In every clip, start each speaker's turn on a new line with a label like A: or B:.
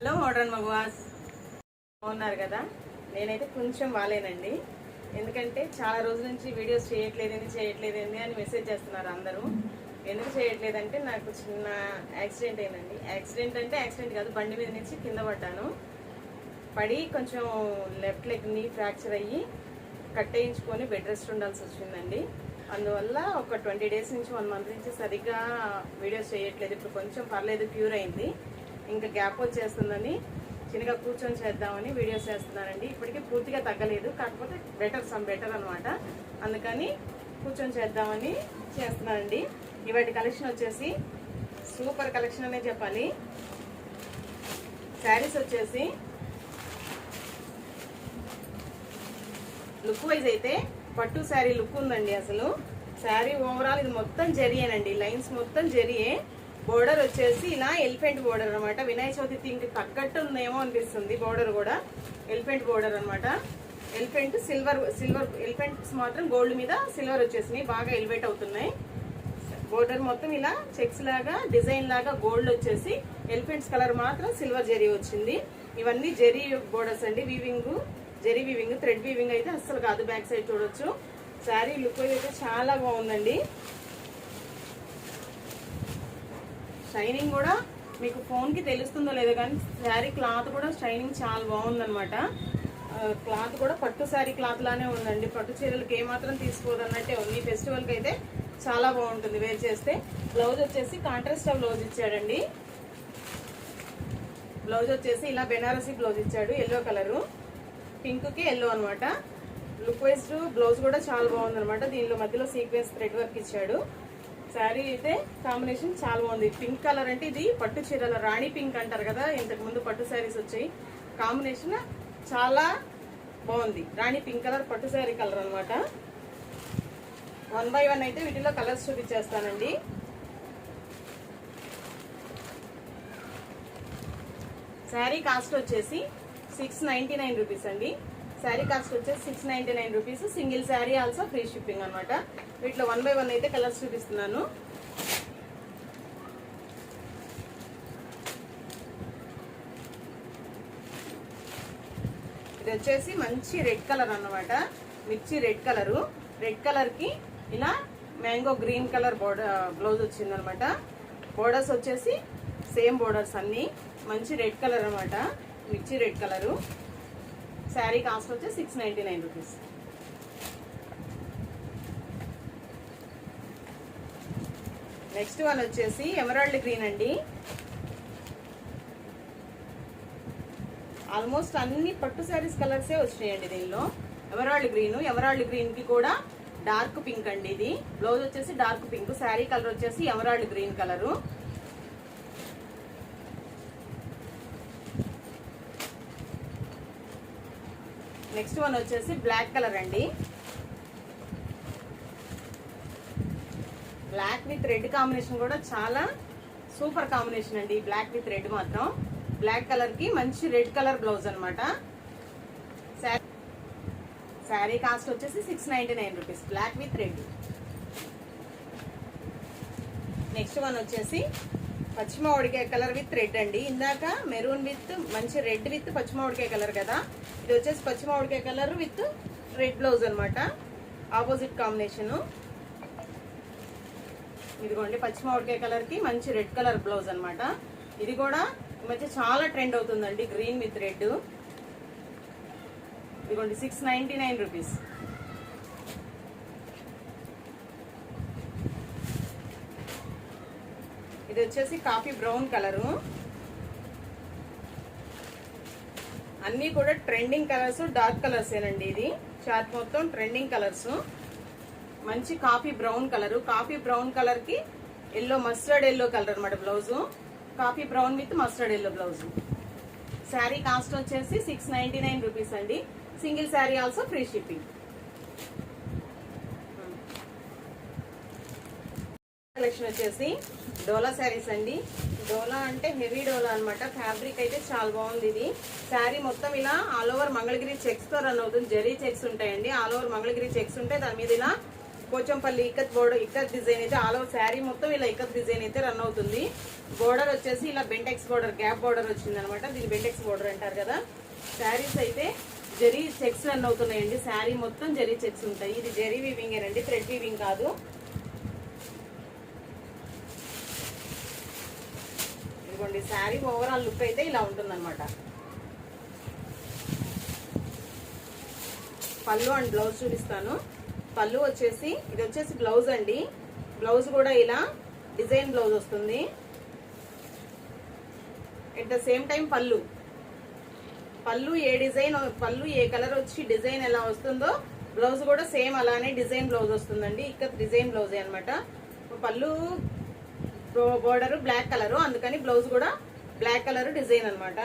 A: Hello modern మగవాస్. బాగున్నారు కదా? నేనైతే కొంచెం బాగాలేనండి ఎందుకంటే చాలా రోజుల నుంచి వీడియోస్ చేయట్లేదని చేయట్లేదండి అని మెసేజ్ చేస్తున్నారు అందరూ. ఎందుకు చేయట్లేదంటే నాకు చిన్న యాక్సిడెంట్ అయినండి యాక్సిడెంట్ అంటే యాక్సిడెంట్ కాదు బండి మీద నుంచి కింద పడ్డాను. పడి కొంచెం లెఫ్ట్ లెగ్ని ఫ్రాక్చర్ అయ్యి కట్టేయించుకొని బెడ్ రెస్ట్ ఉండాల్సి వచ్చిందండి. అందువల్ల ఒక ట్వంటీ డేస్ నుంచి వన్ మంత్ నుంచి సరిగ్గా వీడియోస్ చేయట్లేదు. ఇప్పుడు కొంచెం పర్లేదు క్యూర్ అయింది. ఇంకా గ్యాప్ వచ్చేస్తుందని చిన్నగా కూర్చొని చేద్దామని వీడియోస్ చేస్తున్నానండి ఇప్పటికీ పూర్తిగా తగ్గలేదు. కాకపోతే బెటర్ సమ్ బెటర్ అనమాట అందుకని కూర్చొని చేద్దామని చేస్తున్నానండి. ఇవాటి కలెక్షన్ వచ్చేసి సూపర్ కలెక్షన్ అనే చెప్పాలి. శారీస్ వచ్చేసి లుక్ వైజ్ అయితే పట్టు శారీ లుక్ ఉందండి అసలు. శారీ ఓవరాల్ ఇది మొత్తం జరియేనండి. లైన్స్ మొత్తం జరిగే బోర్డర్ వచ్చేసి ఇలా ఎలిఫెంట్ బోర్డర్ అనమాట వినాయక చవితి థీమ్కి తగ్గట్టు ఉందేమో అనిపిస్తుంది బోర్డర్ కూడా. ఎలిఫెంట్ బోర్డర్ అనమాట ఎలిఫెంట్ సిల్వర్ సిల్వర్ ఎలిఫెంట్స్ మాత్రం గోల్డ్ మీద సిల్వర్ వచ్చేసినాయి. బాగా ఎలివేట్ అవుతున్నాయి. బోర్డర్ మొత్తం ఇలా చెక్స్ లాగా డిజైన్ లాగా గోల్డ్ వచ్చేసి ఎలిఫెంట్స్ కలర్ మాత్రం సిల్వర్ జెరీ వచ్చింది. ఇవన్నీ జెరీ బోర్డర్స్ అండి. Weaving zari weaving thread weaving అయితే అస్సలు కాదు. బ్యాక్ సైడ్ చూడొచ్చు. శారీ లుక్ అయితే చాలా బాగుందండి. షైనింగ్ కూడా మీకు ఫోన్కి తెలుస్తుందో లేదో కానీ శారీ క్లాత్ కూడా షైనింగ్ చాలా బాగుందనమాట క్లాత్ కూడా పట్టు శారీ క్లాత్ లానే ఉందండి. పట్టు చీరలకి ఏమాత్రం తీసుకోదన్నట్టే ఉంది. ఫెస్టివల్కి అయితే చాలా బాగుంటుంది వేర్ చేస్తే. బ్లౌజ్ వచ్చేసి కాంట్రాస్ట్ బ్లౌజ్ ఇచ్చాడండి. బ్లౌజ్ వచ్చేసి ఇలా బెనారసీ బ్లౌజ్ ఇచ్చాడు ఎల్లో కలరు పింక్కి ఎల్లో అనమాట లుక్ వైజ్ బ్లౌజ్ కూడా చాలా బాగుందనమాట దీనిలో మధ్యలో సీక్వెన్స్ థ్రెడ్ వర్క్ ఇచ్చాడు. శారీ అయితే కాంబినేషన్ చాలా బాగుంది. పింక్ కలర్ అంటే ఇది పట్టు చీరల రాణి పింక్ అంటారు కదా ఇంతకు ముందు పట్టు శారీస్ వచ్చాయి. కాంబినేషన్ చాలా బాగుంది. రాణి పింక్ కలర్ పట్టు శారీ కలర్ అనమాట వన్ బై వన్ అయితే వీటిలో కలర్స్ చూపించేస్తానండి. శారీ కాస్ట్ వచ్చేసి సిక్స్ నైంటీ నైన్ రూపీస్ అండి. శారీ కాస్ట్ వచ్చేసి six ninety nine rupees single sari also free shipping అనమాట వీటిలో వన్ బై వన్ అయితే కలర్స్ చూపిస్తున్నాను. ఇది వచ్చేసి మంచి రెడ్ కలర్ అన్నమాట. మిర్చి రెడ్ కలరు రెడ్ కలర్కి ఇలా mango green colour border blouse వచ్చిందనమాట బోర్డర్స్ వచ్చేసి సేమ్ బోర్డర్స్ అన్నీ. మంచి రెడ్ కలర్ అనమాట మిర్చి రెడ్ కలరు శారీ కాస్ట్ వచ్చి six ninety nine rupees next one వచ్చేసి ఎమరాల్డ్ గ్రీన్ అండి. ఆల్మోస్ట్ అన్ని పట్టు శారీస్ కలర్సే వచ్చినాయండి దీనిలో. ఎమరాల్డ్ గ్రీన్ ఎమరాల్డ్ గ్రీన్కి కూడా డార్క్ పింక్ అండి ఇది. బ్లౌజ్ వచ్చేసి డార్క్ పింక్ శారీ కలర్ వచ్చేసి emerald green colour next one వచ్చేసి బ్లాక్ కలర్ అండి. బ్లాక్ విత్ రెడ్ కాంబినేషన్ కూడా చాలా సూపర్ కాంబినేషన్ అండి బ్లాక్ విత్ రెడ్ మాత్రం. బ్లాక్ కలర్కి మంచి రెడ్ కలర్ బ్లౌజ్ అనమాట శారీ కాస్ట్ వచ్చేసి six ninety nine rupees black with red. Next one వచ్చేసి పచ్చిమామిడికాయ కలర్ విత్ రెడ్ అండి. ఇందాక మెరూన్ విత్ మంచి రెడ్ విత్ పచ్చిమామిడికాయ కలర్ కదా. ఇది వచ్చేసి పచ్చిమామిడికాయ కలర్ విత్ రెడ్ బ్లౌజ్ అనమాట ఆపోజిట్ కాంబినేషను. ఇదిగోండి పశ్చిమ కలర్ కలర్కి మంచి రెడ్ కలర్ బ్లౌజ్ అనమాట ఇది కూడా మధ్య చాలా ట్రెండ్ అవుతుందండి గ్రీన్ విత్ రెడ్. ఇదిగోండి సిక్స్ నైన్టీ నైన్ రూపీస్ ఇది వచ్చేసి కాఫీ బ్రౌన్ కలరు. అన్నీ కూడా ట్రెండింగ్ కలర్స్ డార్క్ కలర్స్ ఏనండి ఇది. చార్ట్ మొత్తం ట్రెండింగ్ కలర్స్. మంచి coffee brown colour. Coffee brown కలర్కి ఎల్లో మస్టర్డ్ ఎల్లో కలర్ అనమాట blouse. Coffee brown with mustard yellow blouse. Sari cost వచ్చేసి సిక్స్ నైన్టీ నైన్ రూపీస్ అండి. Single sari also free shipping collection వచ్చేసి డోలా శారీస్ అండి. డోలా అంటే heavy డోలా అన్నమాట. Fabric అయితే చాలా బాగుంది ఇది. శారీ మొత్తం ఇలా ఆల్ ఓవర్ మంగళగిరి చెక్స్తో రన్ అవుతుంది. జరీ చెక్స్ ఉంటాయండి. ఆల్ ఓవర్ మంగళగిరి చెక్స్ ఉంటాయి దాని మీద ఇలా పోచంపల్లి ఇక్కత్ బోర్డర్ ఇక్కత్ డిజైన్ అయితే ఆల్ ఓవర్ శారీ మొత్తం ఇలా ఇక్కత్ డిజైన్ అయితే రన్ అవుతుంది. బోర్డర్ వచ్చేసి ఇలా బెంటెక్స్ బోర్డర్ గ్యాప్ బోర్డర్ వచ్చింది అనమాట దీని బెంటెక్స్ బోర్డర్ అంటారు కదా. శారీస్ అయితే జరీ చెక్స్ రన్ అవుతున్నాయండి. శారీ మొత్తం జరీ చెక్స్ ఉంటాయి. ఇది జరీ వీవింగ్ అండి థ్రెడ్ వీవింగ్ కాదు. ఇదిగోండి శారీ ఓవరాల్ లుక్ అయితే ఇలా ఉంటుందన్నమాట. పళ్ళు అండ్ బ్లౌజ్ చూపిస్తాను. పళ్ళు వచ్చేసి ఇది వచ్చేసి బ్లౌజ్ అండి. బ్లౌజ్ కూడా ఇలా డిజైన్ బ్లౌజ్ వస్తుంది. ఎట్ ద సేమ్ టైం పళ్ళు. పళ్ళు ఏ డిజైన్ పళ్ళు ఏ కలర్ వచ్చి డిజైన్ ఎలా వస్తుందో బ్లౌజ్ కూడా సేమ్ అలానే డిజైన్ బ్లౌజ్ వస్తుందండి. ఇక్కడ డిజైన్ బ్లౌజే అనమాట పళ్ళు బోర్డర్ బ్లాక్ కలర్. అందుకని బ్లౌజ్ కూడా బ్లాక్ కలర్ డిజైన్ అనమాట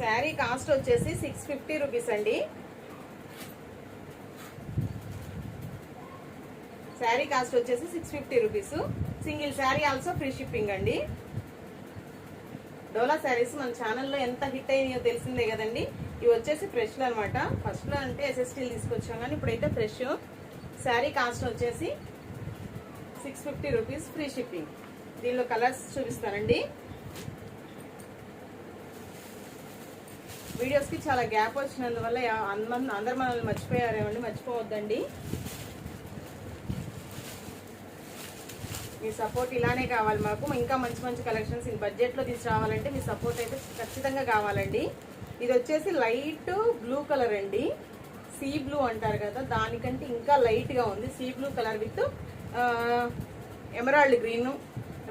A: శారీ కాస్ట్ వచ్చేసి సిక్స్ ఫిఫ్టీ రూపీస్ అండి. శారీ కాస్ట్ వచ్చేసి six fifty rupees. Single sari also free shipping అండి. డోలా శారీస్ మన ఛానల్లో ఎంత హిట్ అయినాయో తెలిసిందే కదండి. ఇవి వచ్చేసి ఫ్రెష్లు అనమాట ఫస్ట్లో అంటే ఎస్ఎస్టీలు తీసుకొచ్చాం కానీ ఇప్పుడైతే ఫ్రెష్ శారీ కాస్ట్ వచ్చేసి six fifty rupees free shipping దీనిలో కలర్స్ చూపిస్తానండి. వీడియోస్కి చాలా గ్యాప్ వచ్చినందువల్ల అందరం అందరు మనల్ని మర్చిపోయారేమండి మర్చిపోవద్దండి. మీ సపోర్ట్ ఇలానే కావాలి మాకు. ఇంకా మంచి మంచి కలెక్షన్స్ ఈ బడ్జెట్లో తీసుకురావాలంటే మీ సపోర్ట్ అయితే ఖచ్చితంగా కావాలండి. ఇది వచ్చేసి లైట్ బ్లూ కలర్ అండి. సీ బ్లూ అంటారు కదా దానికంటే ఇంకా లైట్గా ఉంది. Sea blue colour with emerald green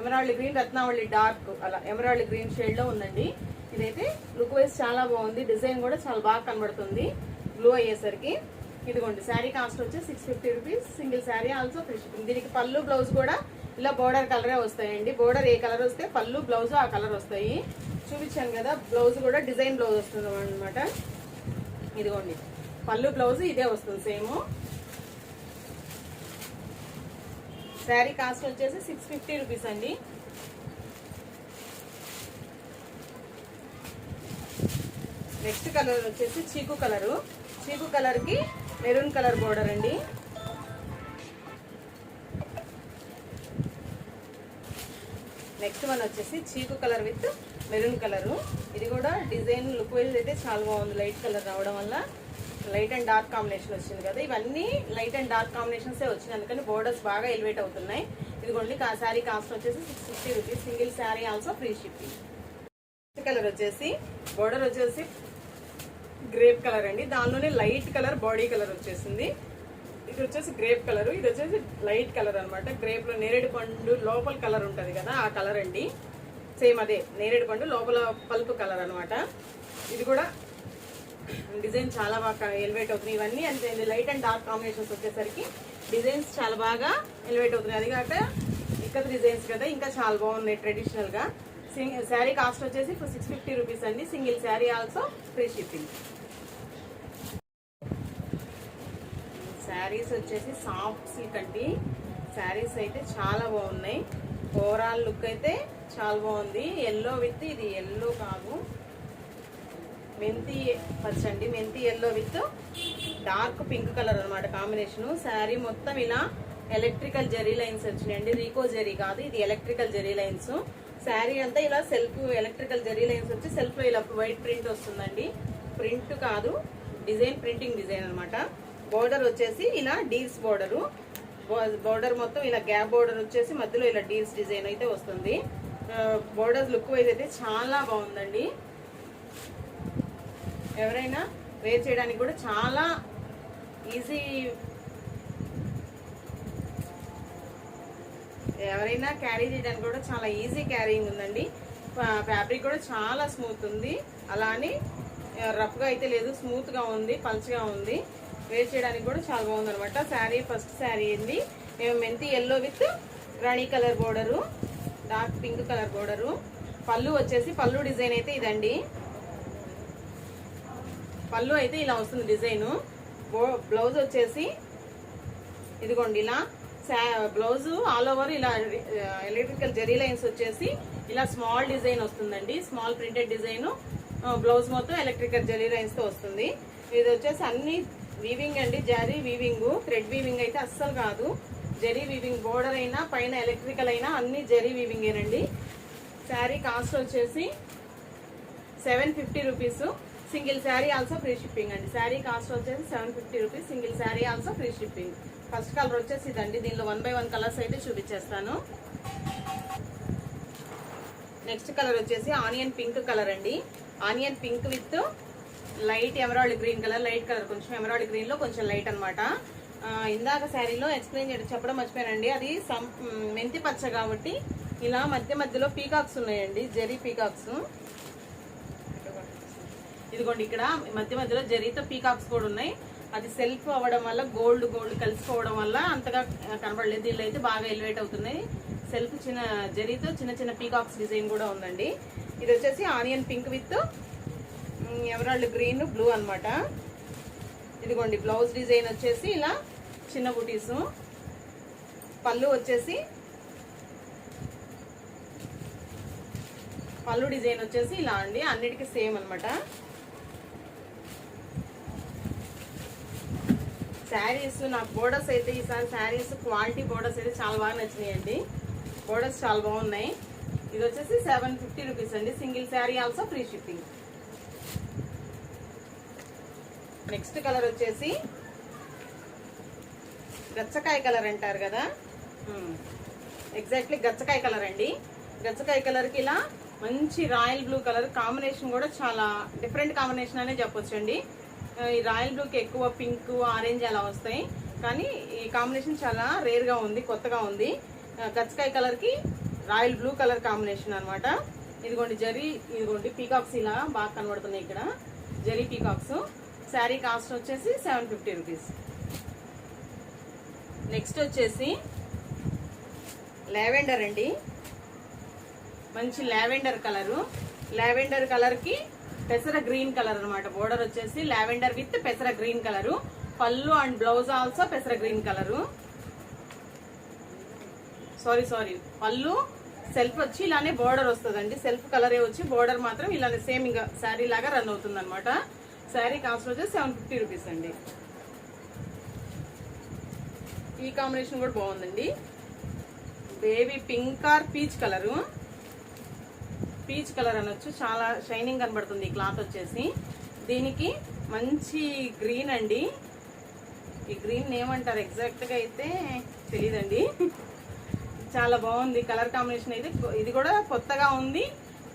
A: emerald green రత్నావళి డార్క్ అలా ఎమరాల్డ్ గ్రీన్ షేడ్లో ఉందండి. ఇదైతే లుక్ వైజ్ చాలా బాగుంది. డిజైన్ కూడా చాలా బాగా కనబడుతుంది. బ్లూ అయ్యేసరికి. ఇదిగోండి శారీ కాస్ట్ వచ్చి six fifty rupees single sari also free shipping దీనికి పళ్ళు బ్లౌజ్ కూడా ఇలా బోర్డర్ కలరే వస్తాయండి. బోర్డర్ ఏ కలర్ వస్తే పళ్ళు బ్లౌజ్ ఆ కలర్ వస్తాయి. చూపించాను కదా బ్లౌజ్ కూడా డిజైన్ బ్లౌజ్ వస్తుంది అనమాట ఇదిగోండి పళ్ళు బ్లౌజ్ ఇదే వస్తుంది సేమ్ శారీ కాస్ట్ వచ్చేసి సిక్స్ ఫిఫ్టీ రూపీస్ అండి. నెక్స్ట్ కలర్ వచ్చేసి చీకు కలరు. చీకు కలర్కి మెరూన్ కలర్ బోర్డర్ అండి. నెక్స్ట్ వన్ వచ్చేసి చీకు కలర్ విత్ మెరూన్ కలరు. ఇది కూడా డిజైన్ లుక్ వైజ్ అయితే చాలా బాగుంది. లైట్ కలర్ రావడం వల్ల. లైట్ అండ్ డార్క్ కాంబినేషన్ వచ్చింది కదా. ఇవన్నీ లైట్ అండ్ డార్క్ కాంబినేషన్సే వచ్చినాయి. అందుకని బోర్డర్స్ బాగా ఎలివేట్ అవుతున్నాయి. ఇదిగోండి ఆ శారీ కాస్ట్ వచ్చేసి six fifty rupees single sari also free shipping colour వచ్చేసి బోర్డర్ వచ్చేసి గ్రేప్ కలర్ అండి. దానిలోనే లైట్ కలర్ బాడీ కలర్ వచ్చేసింది. ఇది వచ్చేసి గ్రేప్ కలర్ ఇది వచ్చేసి లైట్ కలర్ అనమాట గ్రేప్లో నేరేడు పండు లోపల కలర్ ఉంటుంది కదా ఆ కలర్ అండి. సేమ్ అదే నేరేడు పండు లోపల పల్పు కలర్ అనమాట ఇది కూడా డిజైన్ చాలా బాగా ఎలివేట్ అవుతున్నాయి ఇవన్నీ. అంతే లైట్ అండ్ డార్క్ కాంబినేషన్స్ వచ్చేసరికి డిజైన్స్ చాలా బాగా ఎలివేట్ అవుతున్నాయి. అది కాక ఇక్కడ డిజైన్స్ కదా ఇంకా చాలా బాగున్నాయి ట్రెడిషనల్గా. సింగ్ శారీ కాస్ట్ వచ్చేసి సిక్స్ ఫిఫ్టీ రూపీస్ అండి. Single sari also free shipping saris వచ్చేసి సాఫ్ట్ సిల్క్ అండి. శారీస్ అయితే చాలా బాగున్నాయి. ఓవరాల్ లుక్ అయితే చాలా బాగుంది. ఎల్లో విత్ ఇది ఎల్లో కాదు. మెంతి పచ్చండి మెంతి yellow with dark pink colour అనమాట కాంబినేషన్ శారీ మొత్తం ఇలా ఎలక్ట్రికల్ జెరీ లైన్స్ వచ్చినాయండి. రీకో జెరీ కాదు ఇది ఎలక్ట్రికల్ జెరీ లైన్స్ శారీ అంతా ఇలా సెల్ఫ్ ఎలక్ట్రికల్ జెరీ లైన్స్ వచ్చి సెల్ఫ్ ఇలా వైట్ ప్రింట్ వస్తుందండి. ప్రింట్ కాదు డిజైన్ ప్రింటింగ్ డిజైన్ అనమాట బోర్డర్ వచ్చేసి ఇలా డీల్స్ బోర్డరు బోర్డర్ మొత్తం ఇలా గ్యాప్ బోర్డర్ వచ్చేసి మధ్యలో ఇలా డీల్స్ డిజైన్ అయితే వస్తుంది. బోర్డర్ లుక్ వైజ్ అయితే చాలా బాగుందండి. ఎవరైనా వేర్ చేయడానికి కూడా చాలా ఈజీ. ఎవరైనా క్యారీ చేయడానికి కూడా చాలా ఈజీ క్యారీయింగ్ ఉందండి. ఫ్యాబ్రిక్ కూడా చాలా స్మూత్ ఉంది. అలా అని రఫ్గా అయితే లేదు. స్మూత్గా ఉంది పల్చగా ఉంది. వేర్ చేయడానికి కూడా చాలా బాగుందనమాట శారీ ఫస్ట్ శారీ ఏంది మేము మెంతి yellow with Rani colour border dark pink colour border. పళ్ళు వచ్చేసి పళ్ళు డిజైన్ అయితే ఇదండి. పళ్ళు అయితే ఇలా వస్తుంది డిజైన్. బ్లౌజ్ వచ్చేసి ఇదిగోండి ఇలా బ్లౌజ్ ఆల్ ఓవర్ ఇలా ఎలక్ట్రికల్ జరీ లైన్స్ వచ్చేసి ఇలా స్మాల్ డిజైన్ వస్తుందండి. Small printed design. బ్లౌజ్ మొత్తం ఎలక్ట్రికల్ జరీ లైన్స్తో వస్తుంది. ఇది వచ్చేసి అన్ని వీవింగ్ అండి. జరీ వీవింగ్ థ్రెడ్ వీవింగ్ అయితే అస్సలు కాదు. జరీ వీవింగ్ బోర్డర్ అయినా పైన ఎలక్ట్రికల్ అయినా అన్ని జరీ వీవింగేనండి శారీ కాస్ట్ వచ్చేసి seven fifty rupees single sari also free shipping అండి. శారీ కాస్ట్ వచ్చేసి seven fifty rupees single sari also free shipping first colour వచ్చేసి ఇదండి. దీనిలో వన్ బై వన్ కలర్స్ అయితే చూపించేస్తాను. నెక్స్ట్ కలర్ వచ్చేసి ఆనియన్ పింక్ కలర్ అండి. Onion pink with light emerald green colour light colour కొంచెం ఎమరాల్డ్ గ్రీన్లో కొంచెం లైట్ అనమాట ఇందాక శారీలో ఎక్స్ప్లెయిన్ చేయడం చెప్పడం మర్చిపోయానండి. అది సం మెంతి పచ్చ కాబట్టి ఇలా మధ్య మధ్యలో పీకాక్స్ ఉన్నాయండి. జెరీ పీకాక్స్ ఇదిగోండి ఇక్కడ మధ్య మధ్యలో జరీతో పీకాక్స్ కూడా ఉన్నాయి. అది సెల్ఫ్ అవ్వడం వల్ల గోల్డ్ గోల్డ్ కలిసిపోవడం వల్ల అంతగా కనబడలేదు. దీనిలో అయితే బాగా ఎలివేట్ అవుతున్నాయి. సెల్ఫ్ చిన్న జరీతో చిన్న చిన్న పీకాక్స్ డిజైన్ కూడా ఉందండి. ఇది వచ్చేసి onion pink with emerald green blue అనమాట ఇదిగోండి బ్లౌజ్ డిజైన్ వచ్చేసి ఇలా చిన్న బుటీస్. పళ్ళు వచ్చేసి పళ్ళు డిజైన్ వచ్చేసి ఇలా అండి. అన్నిటికీ సేమ్ అనమాట శారీస్ నాకు బోర్డర్స్ అయితే ఈసారి శారీస్ క్వాలిటీ బోర్డర్స్ అయితే చాలా బాగా నచ్చినాయండి. బోర్డర్స్ చాలా బాగున్నాయి. ఇది వచ్చేసి సెవెన్ ఫిఫ్టీ రూపీస్ అండి. Single sari also free shipping next colour వచ్చేసి గచ్చకాయ కలర్ అంటారు కదా? Hmm. ఎగ్జాక్ట్లీ గచ్చకాయ కలర్ అండి. గచ్చకాయ కలర్కి ఇలా మంచి రాయల్ బ్లూ కలర్ కాంబినేషన్ కూడా చాలా డిఫరెంట్ కాంబినేషన్ అనే చెప్పొచ్చు అండి ఈ రాయల్ బ్లూకి ఎక్కువ పింక్ ఆరెంజ్ అలా వస్తాయి. కానీ ఈ కాంబినేషన్ చాలా రేర్గా ఉంది కొత్తగా ఉంది. గచ్చకాయ కలర్కి రాయల్ బ్లూ కలర్ కాంబినేషన్ అనమాట ఇదిగోండి జరీ ఇదిగోండి పీకాక్స్ ఇలా బాగా కనబడుతున్నాయి ఇక్కడ. జరీ పీకాక్స్. శారీ కాస్ట్ వచ్చేసి సెవెన్ ఫిఫ్టీ రూపీస్. నెక్స్ట్ వచ్చేసి లావెండర్ అండి. మంచి లావెండర్ కలరు. లావెండర్ కలర్కి పెసర గ్రీన్ కలర్ అనమాట బోర్డర్ వచ్చేసి లావెండర్ విత్ పెసర గ్రీన్ కలరు. పళ్ళు అండ్ బ్లౌజ్ ఆల్సో పెసర గ్రీన్ కలరు. సారీ సారీ పళ్ళు సెల్ఫ్ వచ్చి ఇలానే బోర్డర్ వస్తుందండి. సెల్ఫ్ కలరే వచ్చి బోర్డర్ మాత్రం ఇలానే సేమ్ ఇంకా శారీ లాగా రన్ అవుతుంది అనమాట శారీ కాస్ట్ వచ్చేసి సెవెన్ ఫిఫ్టీ రూపీస్ అండి. ఈ కాంబినేషన్ కూడా బాగుందండి. Baby pink or peach colour peach colour అనొచ్చు చాలా షైనింగ్ కనబడుతుంది ఈ క్లాత్ వచ్చేసి. దీనికి మంచి గ్రీన్ అండి. ఈ గ్రీన్ ఏమంటారు? ఎగ్జాక్ట్గా అయితే తెలియదండి చాలా బాగుంది. కలర్ కాంబినేషన్ అయితే ఇది కూడా కొత్తగా ఉంది.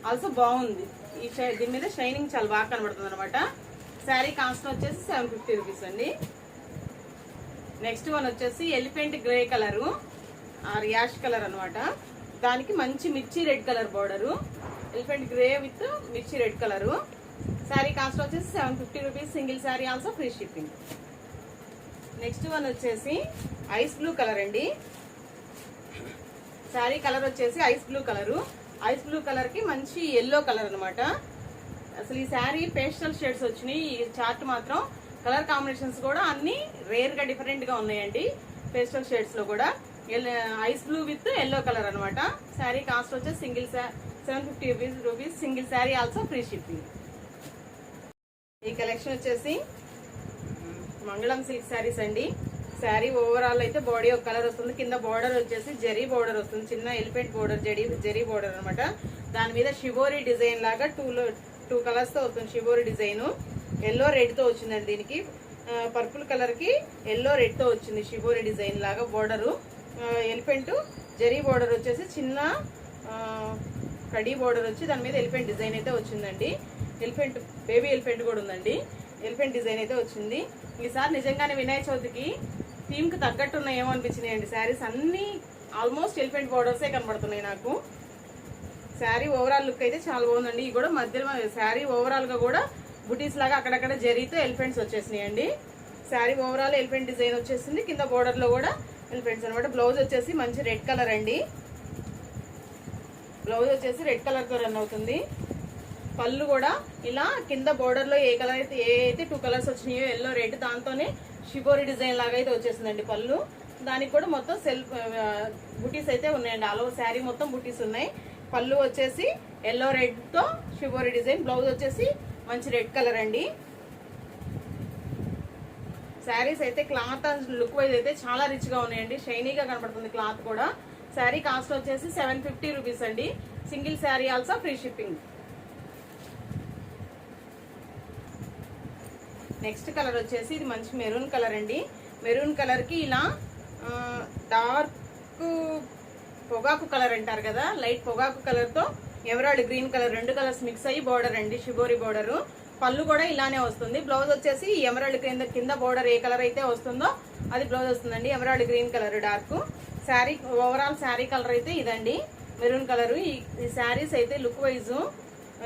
A: ఆల్సో బాగుంది. ఈ షై- దీని మీద షైనింగ్ చాలా బాగా కనబడుతుంది అనమాట శారీ కాస్ట్ వచ్చేసి సెవెన్ ఫిఫ్టీ రూపీస్ అండి. నెక్స్ట్ వన్ వచ్చేసి elephant grey colour or ash colour అనమాట దానికి మంచి మిర్చి red colour border elephant grey with మిర్చి రెడ్ కలరు శారీ కాస్ట్ వచ్చేసి seven fifty rupees single sari also free shipping next one వచ్చేసి ఐస్ బ్లూ కలర్ అండి. శారీ కలర్ వచ్చేసి ice blue colour ice blue కలర్కి మంచి ఎల్లో కలర్ అనమాట అసలు ఈ శారీ పేస్టల్ షేడ్స్ వచ్చినాయి. ఈ చార్ట్ మాత్రం కలర్ కాంబినేషన్స్ కూడా అన్ని రేర్గా డిఫరెంట్గా ఉన్నాయండి. పేస్టల్ షేడ్స్లో కూడా. కూడా ice blue with yellow colour అనమాట శారీ కాస్ట్ వచ్చేసి single seven fifty rupees rupees single sari also free shipping ఈ కలెక్షన్ వచ్చేసి మంగళం సిల్క్ శారీస్ అండి. శారీ ఓవరాల్ అయితే బాడీ ఒక కలర్ వస్తుంది. కింద బార్డర్ వచ్చేసి జరీ బార్డర్ వస్తుంది. చిన్న elephant border zari zari border అనమాట దాని మీద షివోరీ డిజైన్ లాగా టూ టూ కలర్స్తో వస్తుంది షివోరీ డిజైన్ ఎల్లో రెడ్తో వచ్చిందండి దీనికి. పర్పుల్ కలర్కి ఎల్లో రెడ్తో వచ్చింది షివోరీ డిజైన్ లాగా బార్డరు ఎలిఫెంట్ జరీ బార్డర్ వచ్చేసి చిన్న కడీ బోర్డర్ వచ్చి దాని మీద ఎలిఫెంట్ డిజైన్ అయితే వచ్చిందండి. ఎలిఫెంట్ బేబీ ఎలిఫెంట్ కూడా ఉందండి. ఎలిఫెంట్ డిజైన్ అయితే వచ్చింది. ఈసారి నిజంగానే వినాయక చవితికి థీమ్కి తగ్గట్టు ఉన్నాయేమో అనిపించినాయి శారీస్ అన్ని ఆల్మోస్ట్ ఎలిఫెంట్ బార్డర్సే కనబడుతున్నాయి నాకు. శారీ ఓవరాల్ లుక్ అయితే చాలా బాగుందండి. ఇది కూడా మధ్యలో శారీ ఓవరాల్గా కూడా బుటీస్ లాగా అక్కడక్కడ జరిగితే ఎలిఫెంట్స్ వచ్చేసినాయి అండి శారీ ఓవరాల్ ఎలిఫెంట్ డిజైన్ వచ్చేసింది. కింద బోర్డర్లో కూడా ఎలిఫెంట్స్ అనమాట బ్లౌజ్ వచ్చేసి మంచి రెడ్ కలర్ అండి. బ్లౌజ్ వచ్చేసి రెడ్ కలర్తో రన్ అవుతుంది. పళ్ళు కూడా ఇలా కింద బోర్డర్లో ఏ కలర్ అయితే ఏ అయితే టూ కలర్స్ వచ్చినాయో ఎల్లో రెడ్ దాంతోనే షిబోరి డిజైన్ లాగా అయితే వచ్చేసిందండి పళ్ళు. దానికి కూడా మొత్తం సెల్ఫ్ బుటీస్ అయితే ఉన్నాయండి. ఆల్ ఓవర్ శారీ మొత్తం బుటీస్ ఉన్నాయి. పళ్ళు వచ్చేసి ఎల్లో రెడ్తో షిబోరి డిజైన్ బ్లౌజ్ వచ్చేసి మంచి రెడ్ కలర్ అండి. శారీస్ అయితే క్లాత్ లుక్ వైజ్ అయితే చాలా రిచ్గా ఉన్నాయండి. షైనీగా కనబడుతుంది క్లాత్ కూడా. శారీ కాస్ట్ వచ్చేసి సెవెన్ ఫిఫ్టీ రూపీస్ అండి. Single sari also free shipping. Next colour వచ్చేసి ఇది మంచి మెరూన్ కలర్ అండి. మెరూన్ కలర్కి ఇలా డార్క్ పొగాకు కలర్ అంటారు కదా లైట్ పొగాకు కలర్తో ఎవరాల్డ్ గ్రీన్ కలర్ రెండు కలర్స్ మిక్స్ అయ్యి బోర్డర్ అండి షిబోరి బోర్డర్. పళ్ళు కూడా ఇలానే వస్తుంది. బ్లౌజ్ వచ్చేసి ఎమరాల్డ్ క్రింద కింద బోర్డర్ ఏ కలర్ అయితే వస్తుందో అది బ్లౌజ్ వస్తుందండి emerald green colour dark. Sari overall sari colour అయితే ఇదండి. మెరూన్ కలర్ ఈ శారీస్ అయితే లుక్ వైజ్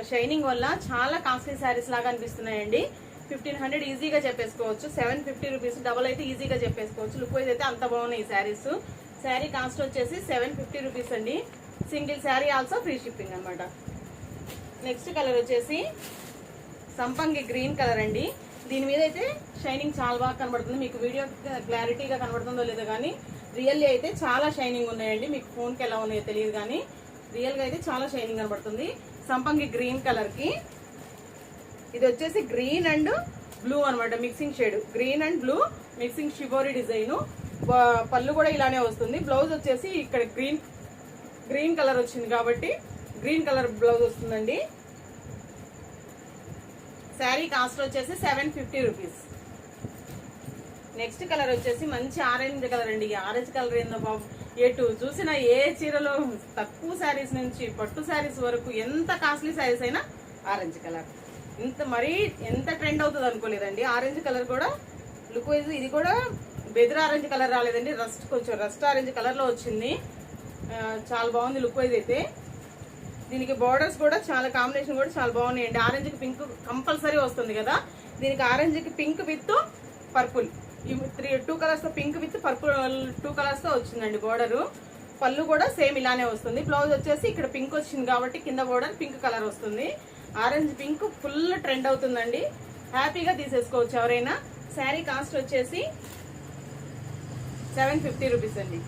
A: షైనింగ్ వల్ల చాలా కాస్ట్లీ శారీస్ లాగా అనిపిస్తున్నాయండి. ఫిఫ్టీన్ హండ్రెడ్ ఈజీగా చెప్పేసుకోవచ్చు. సెవెన్ ఫిఫ్టీ రూపీస్ డబల్ అయితే ఈజీగా చెప్పేసుకోవచ్చు. లుక్ వైజ్ అయితే అంత బాగున్నాయి ఈ శారీస్. శారీ కాస్ట్ వచ్చేసి సెవెన్ ఫిఫ్టీ రూపీస్ అండి. Single sari also free shipping అనమాట నెక్స్ట్ కలర్ వచ్చేసి సంపంగి గ్రీన్ కలర్ అండి. దీని మీద అయితే షైనింగ్ చాలా బాగా కనబడుతుంది. మీకు వీడియో క్లారిటీగా కనబడుతుందో లేదో కానీ రియల్లీ అయితే చాలా షైనింగ్ ఉన్నాయండి. మీకు ఫోన్కి ఎలా ఉన్నాయో తెలియదు కానీ రియల్గా అయితే చాలా షైనింగ్ కనబడుతుంది. సంపంగి గ్రీన్ కలర్కి ఇది వచ్చేసి గ్రీన్ అండ్ బ్లూ అన్నమాట mixing shade green and blue mixing shibori design పళ్ళు కూడా ఇలానే వస్తుంది. బ్లౌజ్ వచ్చేసి ఇక్కడ గ్రీన్ గ్రీన్ కలర్ వచ్చింది కాబట్టి గ్రీన్ కలర్ బ్లౌజ్ వస్తుందండి. శారీ కాస్ట్ వచ్చేసి seven fifty rupees next colour వచ్చేసి మంచి ఆరెంజ్ కలర్ అండి. ఈ ఆరెంజ్ కలర్ ఏందో బాబు. ఎటు చూసిన ఏ చీరలో తక్కువ శారీస్ నుంచి పట్టు శారీస్ వరకు ఎంత కాస్ట్లీ శారీస్ అయినా ఆరెంజ్ కలర్. ఇంత మరీ ఎంత ట్రెండ్ అవుతుంది అనుకోలేదండి. ఆరెంజ్ కలర్ కూడా లుక్ వైజ్ ఇది కూడా బెదిర ఆరెంజ్ కలర్ రాలేదండి. రస్ట్ కొంచెం రస్ట్ ఆరెంజ్ కలర్లో వచ్చింది. చాలా బాగుంది లుక్ వైజ్ అయితే. దీనికి బార్డర్స్ కూడా చాలా కాంబినేషన్ కూడా చాలా బాగున్నాయండి. ఆరెంజ్కి పింక్ కంపల్సరీ వస్తుంది కదా. దీనికి ఆరెంజ్కి pink with purple. Three two కలర్స్తో పింక్ విత్ పర్పుల్ టూ కలర్స్తో వచ్చిందండి బోర్డరు. పళ్ళు కూడా సేమ్ ఇలానే వస్తుంది. బ్లౌజ్ వచ్చేసి ఇక్కడ పింక్ వచ్చింది కాబట్టి కింద బోర్డర్ పింక్ కలర్ వస్తుంది. ఆరెంజ్ పింక్ ఫుల్ ట్రెండ్ అవుతుందండి. హ్యాపీగా తీసేసుకోవచ్చు ఎవరైనా. శారీ కాస్ట్ వచ్చేసి సెవెన్ ఫిఫ్టీ రూపీస్ అండి.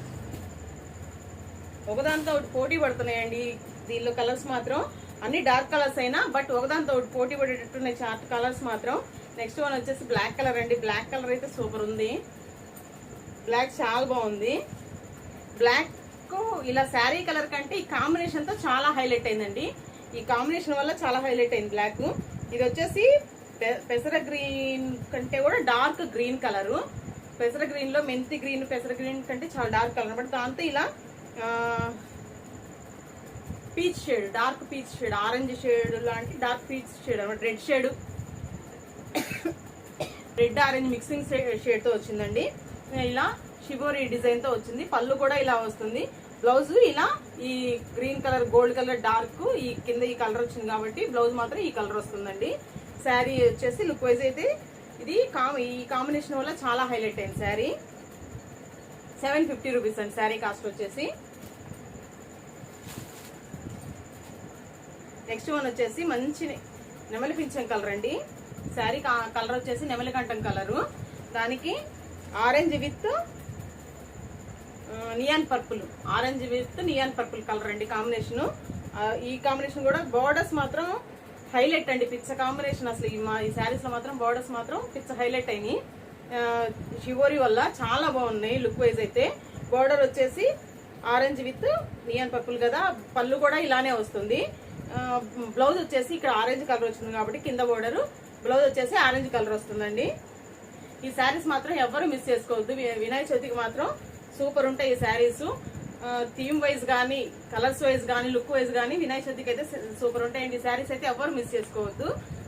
A: ఒకదాంతో ఒకటి పోటీ పడుతున్నాయండి. దీనిలో కలర్స్ మాత్రం అన్ని డార్క్ కలర్స్ అయినా బట్ ఒకదాంతో ఒకటి పోటీ పడేటట్టున్నాయి చార్ట్ కలర్స్ మాత్రం. నెక్స్ట్ వన్ వచ్చేసి బ్లాక్ కలర్ అండి. బ్లాక్ కలర్ అయితే సూపర్ ఉంది. బ్లాక్ చాలా బాగుంది. బ్లాక్ ఇలా శారీ కలర్ కంటే ఈ కాంబినేషన్తో చాలా హైలైట్ అయిందండి. ఈ కాంబినేషన్ వల్ల చాలా హైలైట్ అయింది బ్లాక్. ఇది వచ్చేసి పె- పెసర గ్రీన్ కంటే కూడా డార్క్ గ్రీన్ కలర్. పెసర గ్రీన్లో మెంతి గ్రీన్ పెసర గ్రీన్ కంటే చాలా డార్క్ కలర్. బట్ దాంతో ఇలా peach shade dark peach shade orange shade లాంటి డార్క్ పీచ్ షేడ్ అనమాట. Red shade. Red orange mixing షేడ్తో వచ్చిందండి. ఇలా షిబోరి డిజైన్తో వచ్చింది. పళ్ళు కూడా ఇలా వస్తుంది. బ్లౌజ్ ఇలా ఈ green colour gold colour dark ఈ కింద ఈ కలర్ వచ్చింది కాబట్టి బ్లౌజ్ మాత్రం ఈ కలర్ వస్తుందండి. శారీ వచ్చేసి లుక్ వైజ్ అయితే ఇది కామ్ ఈ కాంబినేషన్ వల్ల చాలా హైలైట్ అయింది శారీ. సెవెన్ ఫిఫ్టీ రూపీస్ అండి శారీ కాస్ట్ వచ్చేసి. నెక్స్ట్ వన్ వచ్చేసి మంచి నెమలి పింఛం కలర్ అండి. శారీ కలర్ వచ్చేసి నెమలి కంఠం కలరు. దానికి orange with neon purple. Orange with neon purple colour అండి కాంబినేషన్. ఈ కాంబినేషన్ కూడా బోర్డర్స్ మాత్రం హైలైట్ అండి. పిచ్చ కాంబినేషన్ అసలు ఈ మా ఈ శారీస్లో మాత్రం బోర్డర్స్ మాత్రం పిచ్చ హైలైట్ అయినాయి. షివోరి వల్ల చాలా బాగున్నాయి లుక్ వైజ్ అయితే. బోర్డర్ వచ్చేసి ఆరెంజ్ విత్ నియన్ పర్పుల్ కదా. పళ్ళు కూడా ఇలానే వస్తుంది. బ్లౌజ్ వచ్చేసి ఇక్కడ ఆరెంజ్ కలర్ వచ్చింది కాబట్టి కింద బోర్డరు బ్లౌజ్ వచ్చేసి ఆరెంజ్ కలర్ వస్తుందండి. ఈ శారీస్ మాత్రం ఎవ్వరు మిస్ చేసుకోవద్దు. వినాయక చవితికి మాత్రం సూపర్ ఉంటాయి ఈ శారీస్. థీమ్ వైజ్ కానీ కలర్స్ వైజ్ కానీ లుక్ వైజ్ కానీ వినాయక చవితికి అయితే సూపర్ ఉంటాయండి. ఈ శారీస్ అయితే ఎవ్వరు మిస్ చేసుకోవద్దు.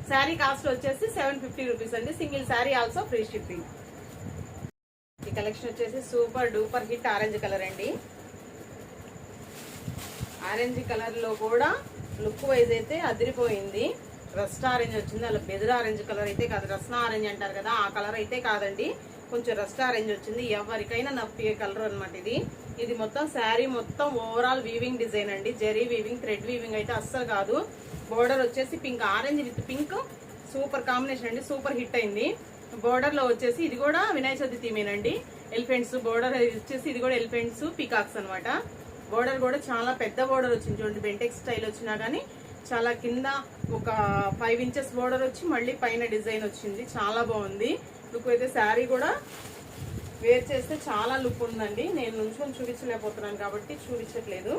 A: శారీ కాస్ట్ వచ్చేసి సెవెన్ ఫిఫ్టీ రూపీస్ అండి. Single sari also free shipping. ఈ కలెక్షన్ వచ్చేసి super duper hit orange colour అండి. ఆరెంజ్ కలర్లో కూడా లుక్ వైజ్ అయితే అదిరిపోయింది. రస్ట్ ఆరెంజ్ వచ్చింది అలా బెదర్ ఆరెంజ్ కలర్ అయితే కాదు. రస్నా ఆరెంజ్ అంటారు కదా ఆ కలర్ అయితే కాదండి. కొంచెం రస్ట్ ఆరెంజ్ వచ్చింది. ఎవరికైనా నప్పే కలర్ అనమాట ఇది. ఇది మొత్తం శారీ మొత్తం ఓవరాల్ వీవింగ్ డిజైన్ అండి. జెరీ వీవింగ్ థ్రెడ్ వీవింగ్ అయితే అస్సలు కాదు. బోర్డర్ వచ్చేసి pink orange with pink super combination అండి. సూపర్ హిట్ అయింది. బోర్డర్లో వచ్చేసి ఇది కూడా వినాయక చవితి థీమేనండి ఎలిఫెంట్స్ బోర్డర్ వచ్చేసి ఇది కూడా ఎలిఫెంట్స్ పీకాక్స్ అనమాట బోర్డర్ కూడా చాలా పెద్ద బోర్డర్ వచ్చింది చూడండి. బెంటెక్స్ స్టైల్ వచ్చినా కానీ చాలా కింద ఒక ఫైవ్ ఇంచెస్ బోర్డర్ వచ్చి మళ్ళీ పైన డిజైన్ వచ్చింది. చాలా బాగుంది. లుక్ అయితే శారీ కూడా వేర్ చేస్తే చాలా లుక్ ఉందండి. నేను నుంచుకొని చూపించలేకపోతున్నాను కాబట్టి చూపించట్లేదు.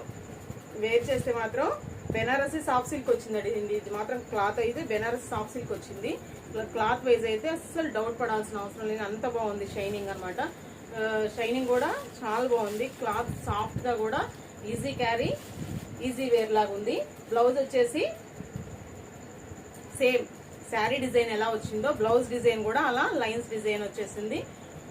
A: వేర్ చేస్తే మాత్రం బెనారసి సాఫ్ట్ సిల్క్ వచ్చిందండి ఇది మాత్రం క్లాత్ అయితే బెనారసి సాఫ్ట్ సిల్క్ వచ్చింది. క్లాత్ వైజ్ అయితే అస్సలు డౌట్ పడాల్సిన అవసరం లేదు. అంత బాగుంది షైనింగ్ అనమాట షైనింగ్ కూడా చాలా బాగుంది. క్లాత్ సాఫ్ట్గా కూడా ఈజీ క్యారీ ఈజీ వేర్ లాగా ఉంది. బ్లౌజ్ వచ్చేసి సేమ్ శారీ డిజైన్ ఎలా వచ్చిందో బ్లౌజ్ డిజైన్ కూడా అలా లైన్స్ డిజైన్ వచ్చేసింది.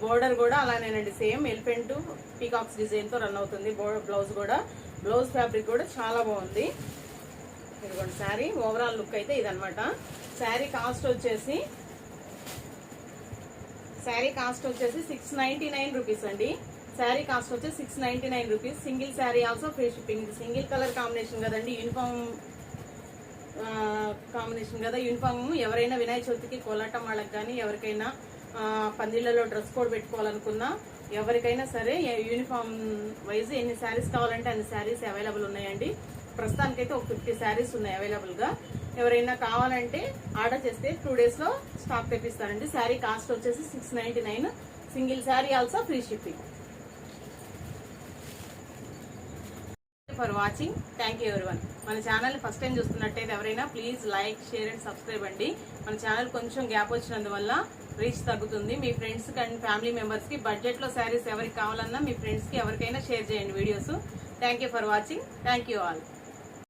A: బోర్డర్ కూడా అలానేనండి సేమ్ ఎలిఫెంట్ పీకాక్స్ డిజైన్తో రన్ అవుతుంది బ్లౌజ్ కూడా. బ్లౌజ్ ఫ్యాబ్రిక్ కూడా చాలా బాగుంది. ఇదిగోండి శారీ ఓవరాల్ లుక్ అయితే ఇదనమాట శారీ కాస్ట్ వచ్చేసి శారీ కాస్ట్ వచ్చేసి సిక్స్ నైంటీ నైన్ రూపీస్ అండి. శారీ కాస్ట్ వచ్చి six ninety nine rupees. Single sari also free shipping single colour combination కదండి యూనిఫామ్ కాంబినేషన్ కదా. యూనిఫామ్ ఎవరైనా వినాయక చవితికి కోలాటం వాళ్ళకి కానీ ఎవరికైనా పందిళ్ళలో డ్రెస్ కోడ్ పెట్టుకోవాలనుకున్నా ఎవరికైనా సరే యూనిఫామ్ వైజ్ ఎన్ని శారీస్ కావాలంటే అన్ని శారీస్ అవైలబుల్ ఉన్నాయండి. ప్రస్తుతానికైతే ఒక ఫిఫ్టీ శారీస్ ఉన్నాయి అవైలబుల్గా ఎవరైనా కావాలంటే ఆర్డర్ చేస్తే టూ డేస్లో స్టాక్ తెప్పిస్తారండి. శారీ కాస్ట్ వచ్చేసి six ninety nine. Single sari also free shipping for watching. Thank you everyone మన ఛానల్ ఫస్ట్ టైం చూస్తున్నట్టయితే ఎవరైనా please like share and subscribe అండి. మన ఛానల్ కొంచెం గ్యాప్ వచ్చినందువల్ల రీచ్ తగ్గుతుంది. మీ ఫ్రెండ్స్ అండ్ ఫ్యామిలీ మెంబర్స్కి బడ్జెట్లో శారీస్ ఎవరికి కావాలన్నా మీ ఫ్రెండ్స్కి ఎవరికైనా షేర్ చేయండి videos thank you for watching thank you all